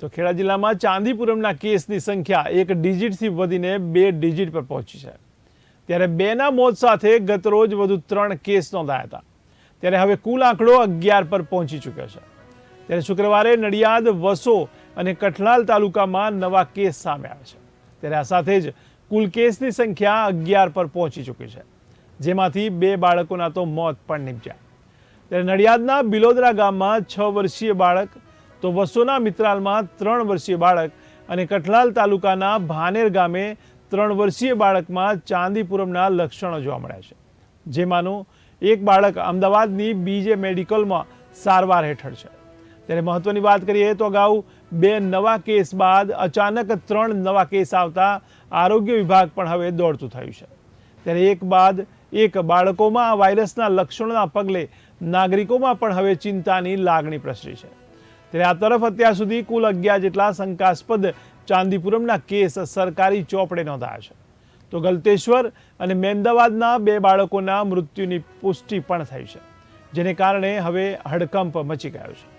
તો ખેડા જિલ્લામાં ચાંદીપુરમના કેસની સંખ્યા એક ડિજિટથી વધીને બે ડિજિટ પર પહોંચી છે. ત્યારે બેના મોત સાથે ગતરોજ વધુ ત્રણ કેસ નોંધાયા હતા. ત્યારે હવે કુલ આંકડો અગિયાર પર પહોંચી ચૂક્યો છે. ત્યારે શુક્રવારે નડિયાદ, વસો અને કઠલાલ તાલુકામાં નવા કેસ સામે આવે છે. ત્યારે આ સાથે જ કુલ કેસની સંખ્યા અગિયાર પર પહોંચી ચૂકી છે. જેમાંથી બે બાળકોના તો મોત પણ નીપજ્યા. ત્યારે નડિયાદના બિલોદરા ગામમાં છ વર્ષીય બાળક તો વસોના મિત્રાલમાં ત્રણ વર્ષીય બાળક અને કઠલાલ તાલુકાના ભાનેર ગામે ત્રણ વર્ષીય બાળકમાં ચાંદીપુરમના લક્ષણો જોવા મળ્યા છે. જેમાંનું એક બાળક અમદાવાદની બીજે મેડિકલમાં સારવાર હેઠળ છે. ત્યારે મહત્વની વાત કરીએ તો અગાઉ બે નવા કેસ બાદ અચાનક ત્રણ નવા કેસ આવતા આરોગ્ય વિભાગ પણ હવે દોડતું થયું છે. ત્યારે એક બાદ એક બાળકોમાં વાયરસના લક્ષણોના પગલે નાગરિકોમાં પણ હવે ચિંતાની લાગણી પ્રસરી છે. ત્યારે આ તરફ અત્યાર સુધી કુલ અગિયાર જેટલા શંકાસ્પદ ચાંદીપુરમના કેસ સરકારી ચોપડે નોંધાયા છે. તો ગલતેશ્વર અને મહેમદાવાદના બે બાળકોના મૃત્યુની પુષ્ટિ પણ થઈ છે, જેને કારણે હવે હડકંપ મચી ગયો છે.